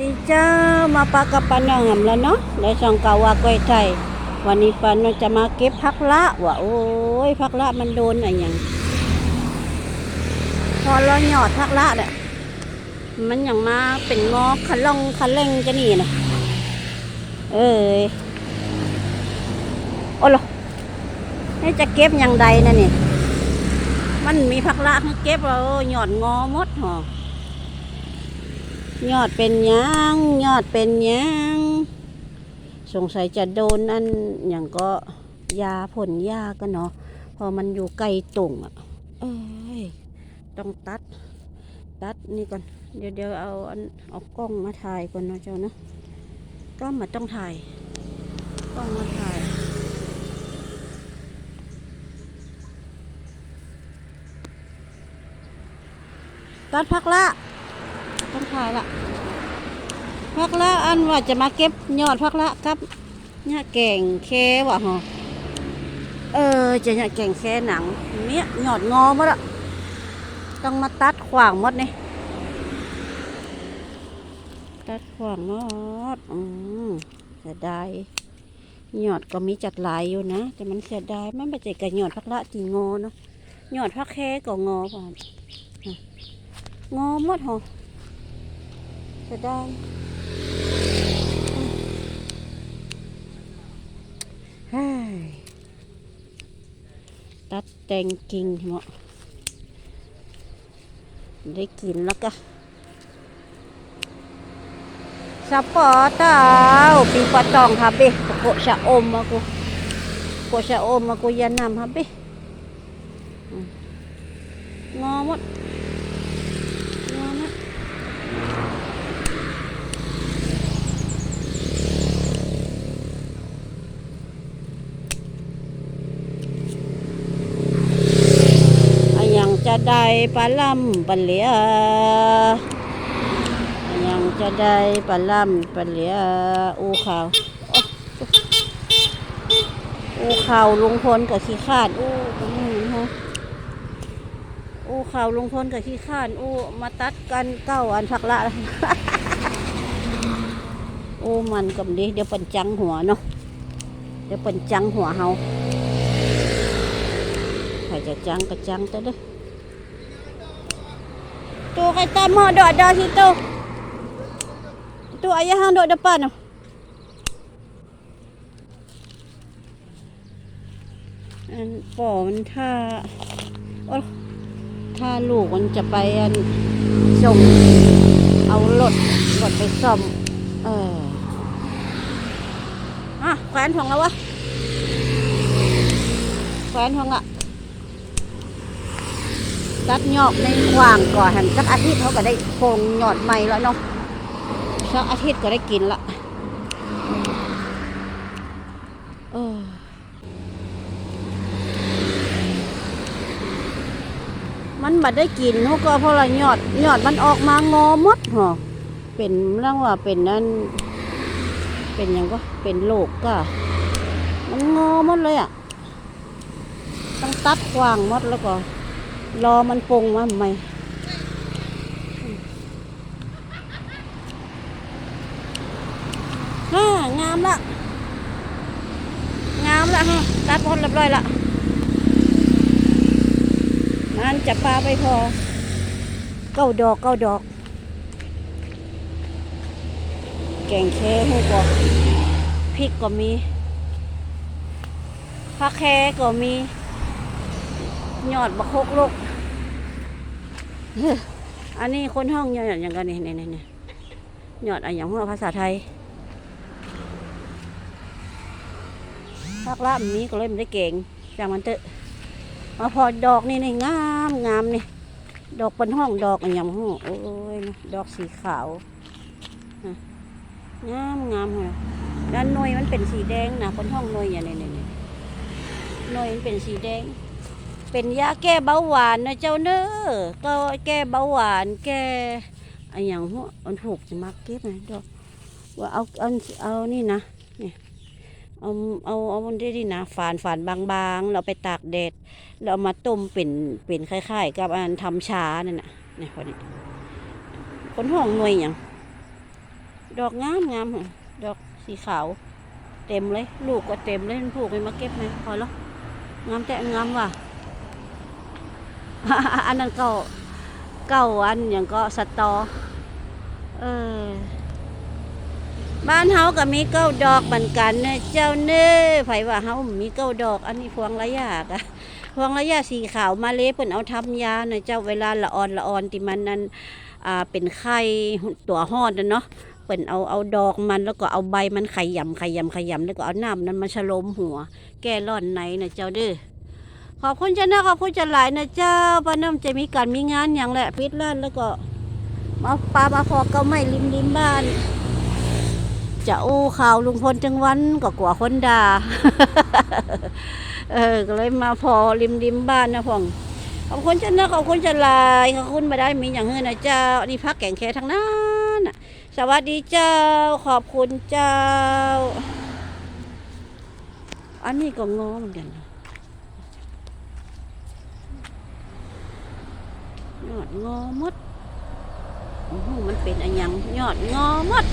ดีเจ้ามาปากับปานังหำแล้วเนาะในช่องกาวาก้อยไทยวันนี้ปานงจะมาเก็บพักละว่ะโอ้ยพักละมันโดนอะไรอย่างพอเราหยอดพักละเนี่ยมันอย่างมาเป็นงอคันล่องคันเร่งจะนี่นะเอ้ยโอ้โหนี่จะเก็บอย่างใดนะนี่ มันมีพักละให้เก็บเราหยอดงอมดหอ ยอดเป็นยังยอดเป็นยังสงสัยจะโดนอันอย่างก็ยาผลยากันเนาะพอมันอยู่ไกลตุ่งอะเอ้ยต้องตัด ตัดนี่ก่อน เดี๋ยวเดี๋ยวเอาอันเอากล้องมาถ่ายก่อนเนาะเจ้านะก็มาต้องถ่ายกล้องมาถ่ายตัดพักละ ต้องถ่ายละพักละอันว่าจะมาเก็บยอดพักละครับเนี่ยแก่งแค่ว่ะฮะเออจะเนี่ยแก่งแค่หนังเนี่ยยอดงอหมดละต้องมาตัดขวางหมดนี่ตัดขวางหมดอืมเสียดายยอดก็มีจัดหลายอยู่นะ แต่มันเสียดายมันไม่ใช่กับยอดพักละจีงอเนาะยอดพักแค่ก็งอพองอหมดหรอ จะได้เฮ้ตัดแต่งกิ่งเหมาะได้กินแล้วก็สปอเต้าปีปะตองครับเบ้โกชะอมมากูโกชะอมมากูยันำครับเบ้งอหมด งอหมด อะยังจะ ได้ปลาล่ำปลาเหลียอะยังจะได้ปลาล่ำปลาเหลียอูขาวโอ้อูขาวลุงพลกับขี้ขาดอูตรงนี้ฮะอูขาวลุงพลกับขี้ขาดอู้มาตัดกันเก้าอันพักละอูมันกับนี้เดี๋ยวเป็นจังหัวเนาะเดี๋ยวเป็นจังหัวเฮาใครจะจังก็จังแต่เด้อ tu kai tama dok ada situ tu ayah hang dok depan tu อันป่อมันท่าโอ้ถ้าลูกมันจะไปอันส่งเอารถรถไปซ่อม เอออะแขวนทองแล้ววะแขวนทองอะ ตัดยอดในขวางก่อนหันสักอาทิตย์เขาก็ได้โคงยอดใหม่แล้วเนาะสักอาทิตย์ก็ได้กินละเออมันบัดได้กินเขาก็เพราะอะไรยอดยอดมันออกมางอมดหรอเป็นเรื่องว่าเป็นนั่นเป็นยังก็เป็นโรคก็ มันงอมดเลยอะ ต้องตัดขวางมดแล้วก็ รอมันปรุงมาใหม่ฮ่างามละ งามละฮะตัดหมเรียบร้อยละมันจะปลาไปพอ เก้าดอกเก้าดอก แกงแค่ให้บอพริกก็มีผักแค่ก็มี ยอดบะโคกลกอันนี้คนห้องยอดอย่างกันนี่นี่นี่นี่ยอดอะไรอย่างว่าภาษาไทยภาคละมีก็เลยไม่ได้เก่งจางมันเถอะมาพอดอกนี่นี่งามงามนี่ดอกเป็นห้องดอกอะไรอย่างห้องโอ้ยดอกสีขาวงามงามเลยด้านหน่วยมันเป็นสีแดงนะคนห้องหน่วยอย่างนี้นี่นี่หน่วยมันเป็นสีแดง เป็นยาแก้เบาหวานนะเจ้าเนอก็แก้เบาหวานแก้อะอย่างหัวอันถูกจะมาเก็บนะดอกว่าเอาเอาเอานี่นะเนี่ยเอาเอาเอามันได้ดีนะฝานฝานบางๆ เราไปตากแดดเราเอามาต้มเป็นเป็นคล้ายๆ กับอันทำชานั่นน่ะเนี่ยพอดีคนห้องหน่วยอย่างดอกงามงามค่ะดอกสีขาว เต็มเลย ลูกก็เต็มเลยมันผูกไปมาเก็บไหมพอแล้วงามแต่งามว่ะ อันนั้นก็เก้าอันอย่างก็สตอ เออ บ้านเฮาก็มีเก้าดอกเหมือนกันเนเจ้าเน้อไผว่าเฮามีเก้าดอก อันนี้พวงระยะกะพวงระยะสีขาวมาเลเพิ่นเอาทำยาเนะเจ้าเวลาละออนละออนที่มันนั้นอ่าเป็นไข่ตัวหอดนะเนาะเพิ่นเอาเอาดอกมันแล้วก็เอาใบมันขยำขยำขยำแล้วก็เอาน้ำนั้นมาฉลมหัว แก้ร้อนในนะเจ้าเด้อ ขอบคุณเจ้านะขอบคุณเจะหลายนะเจ้าป้าน้ำจะมีการมีงานอย่างแหละพิษล้านแล้วก็มาปลามาพอเก็ไม่ริมริมบ้าน จะอู้ข่าวลุงพลจังวันก็กลัวคนด่าเออก็เลยมาพอริมริมบ้านนะพ่องขอบคุณเจ้านะขอบคุณเจะหลายขอบคุณมาได้มีอย่างเฮือนะเจ้านี่พักแก่งแค่ทั้งนั้นสวัสดีเจ้า ขอบคุณเจ้า อันนี้ก็งอเหมือนกันนะย อดงอมดโอ้โหมันเป็นอันยังยอดงอมด